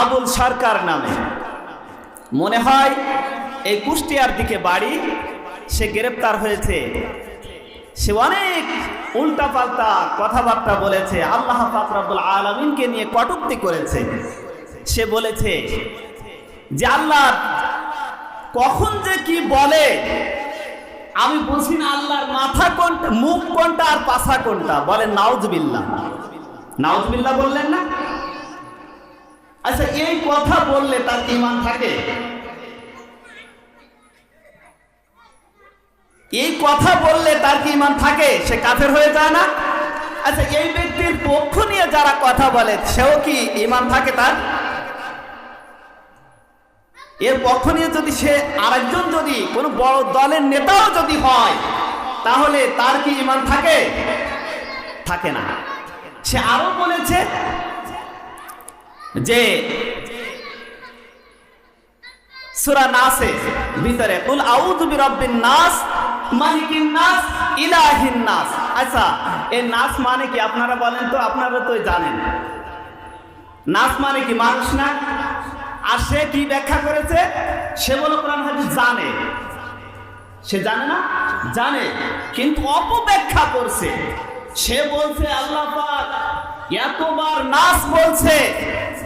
আবুল সরকার নামে। মনে হয় এই কুষ্টিয়ার দিকে বাড়ি, সে গ্রেপ্তার হয়েছে। সে অনেক উল্টাপাল্টা কথাবার্তা বলেছে। আল্লাহ ফাকরাবুল আলমিনকে নিয়ে কটুক্তি করেছে। সে বলেছে যে, আল্লাহ কখন যে কি বলে, আমি বুঝি না আল্লাহর মাথা কোনটা, মুখ কোনটা আর পাছা কোনটা। বলে নাউজবিল্লা নাউজবিল্লা বললেন না? আচ্ছা এই কথা বললে তার ইমান থাকে? এই কথা বললে তার কি ইমান থাকে? সে কাফের হয়ে যায় না? আচ্ছা এই ব্যক্তির পক্ষ নিয়ে যারা কথা বলে, সেও কি ইমান থাকে তার? এর পক্ষ নিয়ে যদি সে আরেকজন যদি, কোনো বড় দলের নেতাও যদি হয়, তাহলে তার কি ইমান থাকে? থাকে না। সে আরও বলেছে যে সুরা নাসে ভিতরে, কুল আউযু বিরাব্বিন নাস, মালিকিন নাস, ইলাহিন নাস। আচ্ছা এই নাস মানে কি? আপনারা বলেন তো, আপনারা তো জানেন। নাস মানে কি? মানুষ না? আর সে কি ব্যাখ্যা করেছে? সে বলে কোরআন হাদিস জানে। সে জানে না? জানে। কিন্তু অপব্যাখ্যা করছে। সে বলছে, আল্লাহ পাক এতবার নাচ বলছে।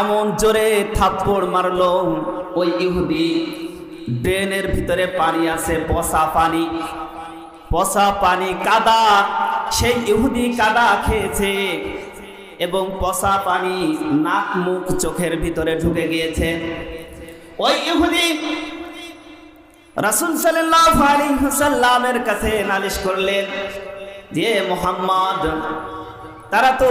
এমন জোরে থাপ্পড় মারলো। ওই ইহুদি ড্রেনের ভিতরে পানি আছে, পচা পানি। পচা পানি কাদা, সেই ইহুদি কাদা খেয়েছে এবং পচা পানি নাক মুখ চোখের ভিতরে ঢুকে গিয়েছে। ওই ইহুদি রাসুল সাল্লাল্লাহু আলাইহি ওয়াসাল্লামের কাছে নালিশ করলেন যে মোহাম্মদ, তারা তো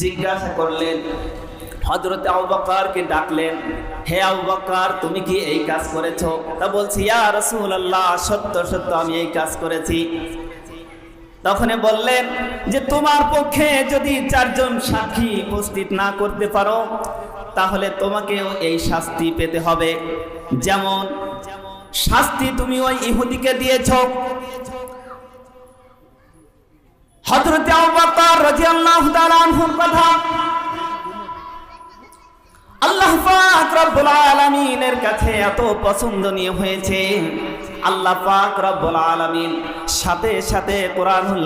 জিজ্ঞাসা করলেন, হযরত আবু বকরকে ডাকলেন, হে আবু বকর, তুমি কি এই কাজ করেছ? তা বলছি, ইয়া রাসূলুল্লাহ, সত্য সত্য, আমি এই কাজ করেছি। তখনই বললেন যে, তোমার পক্ষে যদি চারজন সাক্ষী উপস্থিত না করতে পারো, তাহলে তোমাকেও এই শাস্তি পেতে হবে। যেমন, শাস্তি তুমি ওই ইহুদিকে দিয়েছ রাদিয়াল্লাহু তাআলা সাথে সাথে কোরআনুল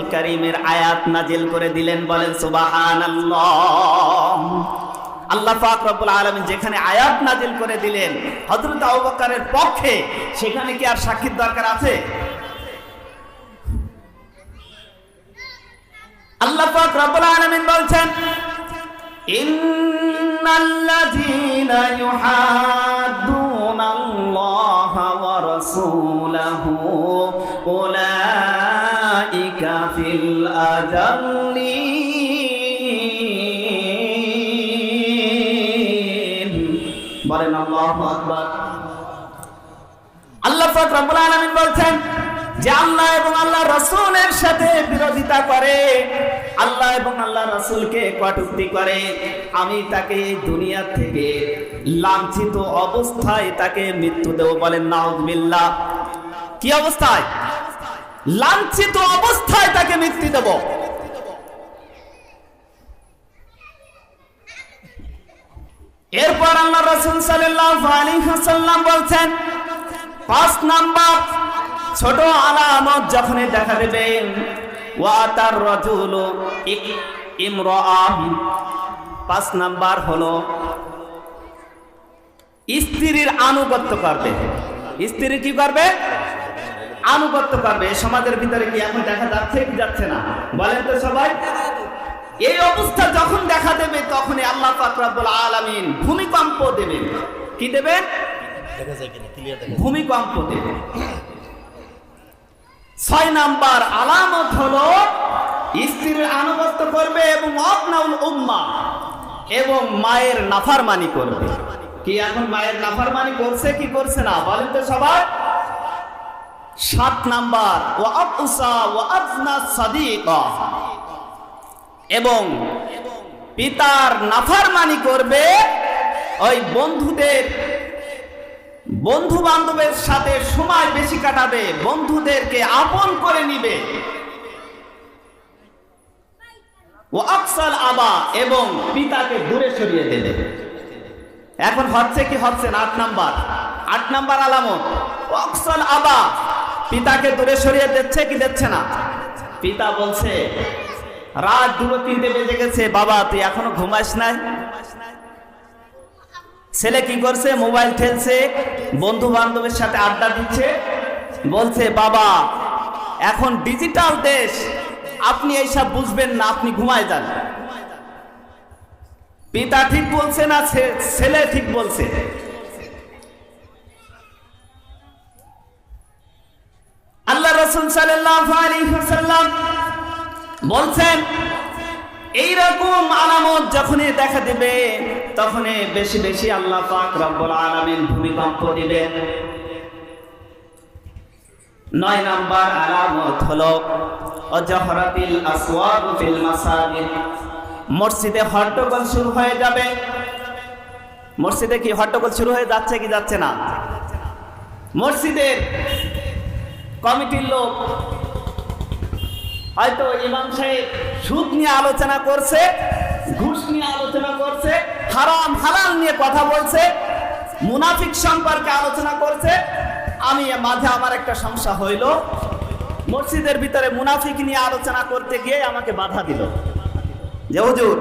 আয়াত নাজিল করে দিলেন, বলেন, সুবহানাল্লাহ। আল্লাহ পাক রব্বুল যেখানে আয়াত নাজিল করে দিলেন, হযরত আবু পক্ষে সেখানে কি আর সাক্ষীর দরকার আছে? আল্লাহ পাক রব্বুল আলামিন বলছেন, ইন্নাল্লাযীনা ইউহাদ্দুনাল্লাহা ওয়া রাসূলাহু উলাইকা ফিল আযাল্লিন বলেন আল্লাহু আকবার। আল্লাহ পাক রব্বুল আলামিন বলছেন যে আল্লাহ এবং আল্লাহ রসুলের সাথে বিরোধিতা করে, আল্লাহ এবং আল্লাহ রসুলকে কটুক্তি করে। আমি তাকে দুনিয়া থেকে লাঞ্ছিত অবস্থায় তাকে মৃত্যু দেব বলেন, নাউজবিল্লাহ। কি অবস্থায়? লাঞ্ছিত অবস্থায় তাকে মৃত্যু দেব। এরপর আল্লাহ রসুল সাল্লাল্লাহু আলাইহি ওয়াসাল্লাম বলছেন, পাঁচ নাম্বার ছোট আলামত যখনই দেখা দেবেন ওয়াতার রজুল ইমরাআ পাঁচ নাম্বার হলো স্ত্রীর আনুগত্য করবে। স্ত্রী কি করবে? আনুগত্য করবে। সমাজের ভিতরে কি এখন দেখা যাচ্ছে কি যাচ্ছে না? বলেন তো সবাই। এই অবস্থা যখন দেখা দেবে তখনই আল্লাহ পাক রব্বুল আলামিন ভূমিকম্প দেবেন। কি দেবেন? ভূমিকম্প দেবে ছয় নাম্বার আলামত হলো স্ত্রীর আনুগত্য করবে এবং অবনাউল উম্মা এবং মায়ের নাফারমানি করবে। কি এখন মায়ের নাফারমানি করছে, কি করছে না? বলেন তো সবাই। সাত নাম্বার এবং পিতার নাফারমানি করবে ওই বন্ধুদের বন্ধু বান্ধবের সাথে সময় বেশি কাটাবে, বন্ধুদেরকে আপন করে নিবে। ও আকসাল আবা এবং পিতাকে দূরে সরিয়ে দেবে। এখন হচ্ছে কি হচ্ছে আট নাম্বার। আট নাম্বার আলামত। ও আকসাল আবা, পিতাকে দূরে সরিয়ে দিচ্ছে কি দিচ্ছে না? পিতা বলছে, রাত দুটো তিনটে বেজে গেছে, বাবা, তুই এখনও ঘুমাস নাই? ছেলে কি করছে? মোবাইল ঠেলছে বন্ধু বান্ধবের সাথে আড্ডা দিচ্ছে, বলছে, বাবা, এখন ডিজিটাল দেশ, আপনি এইসব বুঝবেন না, আপনি ঘুমায় যান। পিতা ঠিক বলছে না ছেলে ঠিক বলছে। আল্লাহ রসুল ওয়াসাল্লাম বলছেন এইরকম আলামত যখনই দেখা দিবে, তখনই বেশি বেশি আল্লাহ পাক রব্বুল আলামিন ভূমিকম্প দিবেন নয় নাম্বার আলামত হলো, অজহরাতিল আসওয়াদ ফিল মাসাজিদ। মসজিদে হট্টগোল শুরু হয়ে যাবে। মসজিদে কি হট্টগোল শুরু হয়ে যাচ্ছে কি যাচ্ছে না? মসজিদের কমিটির লোক, হয়তো ইমাম সাহেব সুদ নিয়ে আলোচনা করছে, ঘুষ নিয়ে আলোচনা করছে, হারাম, হালাল নিয়ে কথা বলছে, মুনাফিক সম্পর্কে আলোচনা করছে। আমি মাঝে আমার একটা সমস্যা হইল, মসজিদের ভিতরে মুনাফিক নিয়ে আলোচনা করতে গিয়ে আমাকে বাধা দিল। যে হুজুর,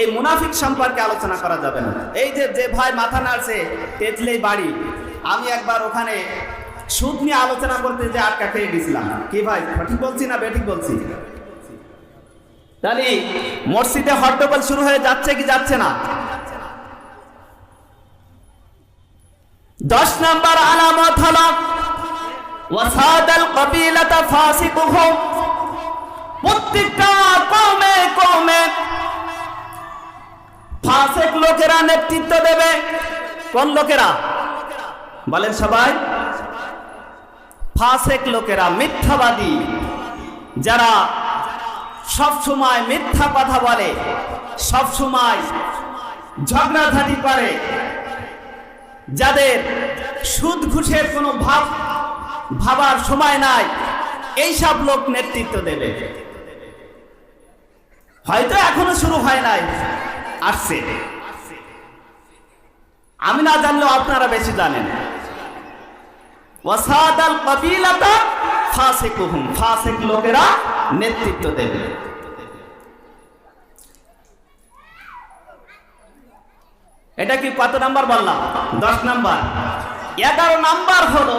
এই মুনাফিক সম্পর্কে আলোচনা করা যাবে না। এই যে যে ভাই মাথা নাড়ছে, তেতলেই বাড়ি। আমি একবার ওখানে সুদ নিয়ে আলোচনা করতে যে আটকা খেয়ে গেছিলাম। কি ভাই, সঠিক বলছি না বেঠিক বলছি? তাহলে মসজিদে হট্টগোল শুরু হয়ে যাচ্ছে কি যাচ্ছে না? দশ নম্বর আলামত হলো, ওয়াসাদাল কবিলাতা ফাসিকুহুম প্রত্যেকটা কমে কমে ফাসেক লোকেরা নেতৃত্ব দেবে। কোন লোকেরা? বলেন সবাই। ফাসেক লোকেরা, মিথ্যাবাদী। যারা সব সময় মিথ্যা কথা বলে সব সময় ঝগড়াঝাটি করে। যাদের সুদ ঘুষের কোনো ভাব ভাবার সময় নাই, এইসব লোক নেতৃত্ব দেবে। হয়তো এখনও শুরু হয় নাই, আসছে। আমি না জানলেও আপনারা বেশি জানেন। ওয়াসাদাল কবিলাতা ফাসিকুহুম, ফাসিক লোকেরা নেতৃত্ব দেবে। এটা কি কত নাম্বার বললাম? দশ নাম্বার। এগারো নাম্বার হলো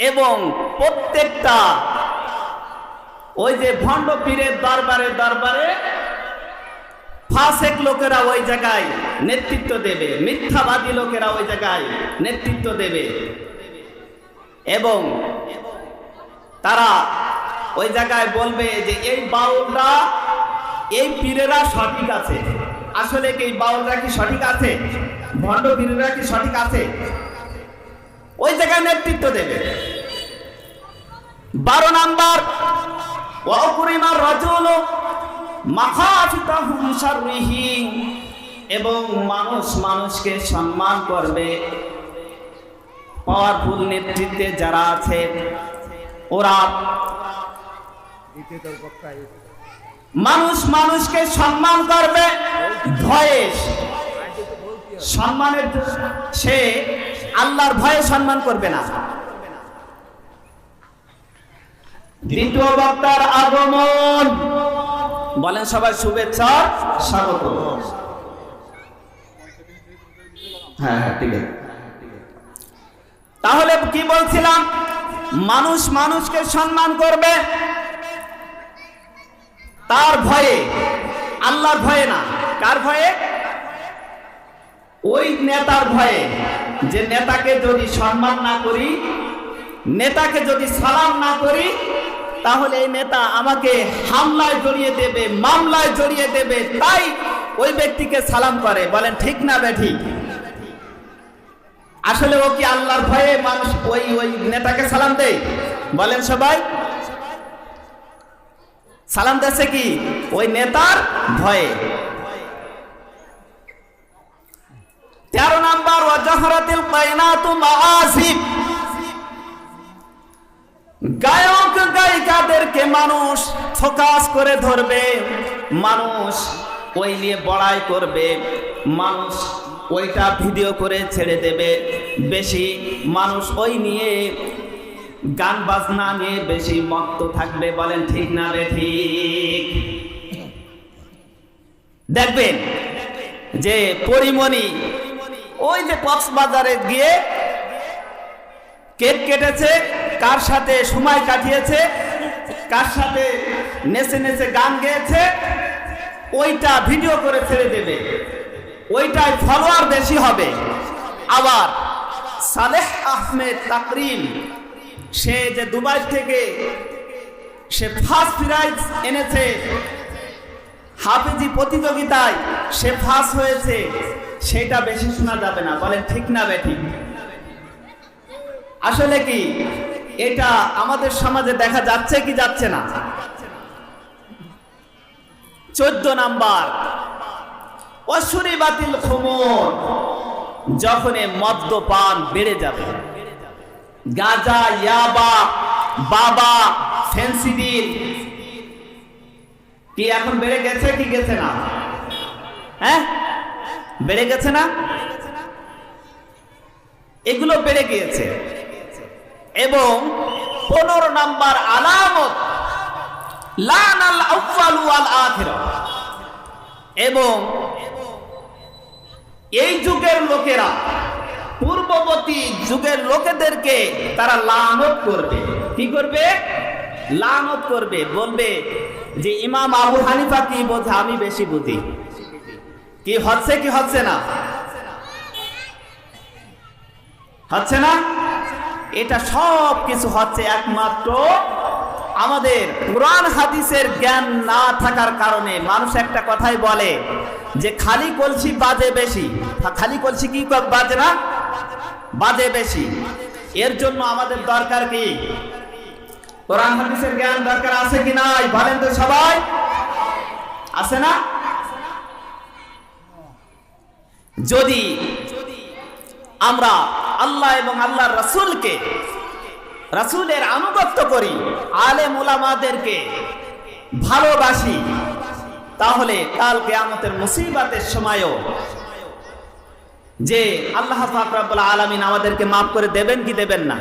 এবং প্রত্যেকটা ওই যে ভণ্ড পীরের দরবারে দরবারে ফাসেক লোকেরা ওই জায়গায় নেতৃত্ব দেবে, মিথ্যাবাদী লোকেরা ওই জায়গায় নেতৃত্ব দেবে। এবং তারা ওই জায়গায় বলবে যে এই বাউলরা, এই পীরেরা সঠিক আছে। আসলে কি এই বাউলরা কি সঠিক আছে? ভণ্ড পীরেরা কি সঠিক আছে? ওই জায়গায় নেতৃত্ব দেবে। বারো নাম্বার ওয়াকুরিমার রজুল এবং মানুষ মানুষকে সম্মান করবে। পাওয়ারফুল নেতৃত্বে যারা আছে, ওরা মানুষ মানুষকে সম্মান করবে, ভয়ে সম্মানের সে আল্লাহর ভয়ে সম্মান করবে না। দ্বিতীয় বক্তার আগমন। বলেন সবাই শুভেচ্ছা, স্বাগত। হ্যাঁ হ্যাঁ ঠিক আছে। তাহলে কি বলছিলাম? মানুষ মানুষকে সম্মান করবে তার ভয়ে, আল্লাহর ভয়ে না। কার ভয়ে? ওই নেতার ভয়ে। যে নেতাকে যদি সম্মান না করি, নেতাকে যদি সালাম না করি, তাহলে এই নেতা আমাকে হামলায় জড়িয়ে দেবে, মামলায় জড়িয়ে দেবে, তাই ওই ব্যক্তিকে সালাম করে। বলেন, ঠিক না বেঠিক আসলে ও কি আল্লাহর ভয়ে মানুষ ওই ওই নেতাকে সালাম দেয়? বলেন সবাই। সালাম দিচ্ছে কি? ওই নেতার ভয়ে। তেরো নাম্বার, ওয়াজহরাতিল কায়নাতু মাআসিব। গায়ক, গায়িকাদেরকে মানুষ ফোকাস করে ধরবে। মানুষ ওই নিয়ে বড়াই করবে। মানুষ ওইটা ভিডিও করে ছেড়ে দেবে। বেশি মানুষ ওই নিয়ে গান বাজনা নিয়ে বেশি মত্ত থাকবে বলেন, ঠিক না রে ঠিক? দেখবেন যে পরিমণি ওই যে কক্সবাজারে গিয়ে কেক কেটেছে, কার সাথে সময় কাটিয়েছে, কার সাথে নেচে নেচে গান গেয়েছে, ওইটা ভিডিও করে ছেড়ে দেবে। ওইটাই ফলোয়ার বেশি হবে। আবার সালেহ আহমেদ তাকরিম সে যে দুবাই থেকে সে ফার্স্ট প্রাইজ এনেছে, হাফিজি প্রতিযোগিতায় সে ফার্স্ট হয়েছে, সেটা বেশি শোনা যাবে না, বলেন ঠিক না বেঠিক আসলে কি, এটা আমাদের সমাজে দেখা যাচ্ছে কি যাচ্ছে না? চোদ্দ নাম্বার অসুরি বাতিল খমর। যখন মদ্যপান বেড়ে যাবে, গাঁজা, ইয়াবা, বাবা ফেন্সিডিল কি এখন বেড়ে গেছে, কি গেছে না? হ্যাঁ? বেড়ে গেছে না? এগুলো বেড়ে গিয়েছে। এবং পনেরো নাম্বার আলামত লান আল ওয়াল আখিরা এবং এই যুগের লোকেরা, পূর্ববর্তী যুগের লোকেদেরকে তারা লানত করবে। কি করবে? লানত করবে। বলবে যে ইমাম আবু হানিফা কি বোঝে? আমি বেশি বুঝি। কি হচ্ছে কি হচ্ছে না? হচ্ছে না? এটা সব কিছু হচ্ছে একমাত্র আমাদের কোরআন হাদিসের জ্ঞান না থাকার কারণে। মানুষ একটা কথাই বলে যে খালি কলসি বাজে বেশি। খালি কলসি কি বাজে না? বাজে বেশি। এর জন্য আমাদের দরকার কি? জ্ঞান দরকার আছে কি নাই? বলেন তো সবাই। আছে না? যদি আমরা আল্লাহ এবং আল্লাহর রাসূলকে, রাসূলের আনুগত্য করি, আলেম ওলামাদেরকে ভালোবাসি তাহলে কাল কেয়ামতের মুসিবাতের সময়ও যে আল্লাহ আলমিন আলামিন আমাদেরকে মাফ করে দেবেন কি দেবেন না?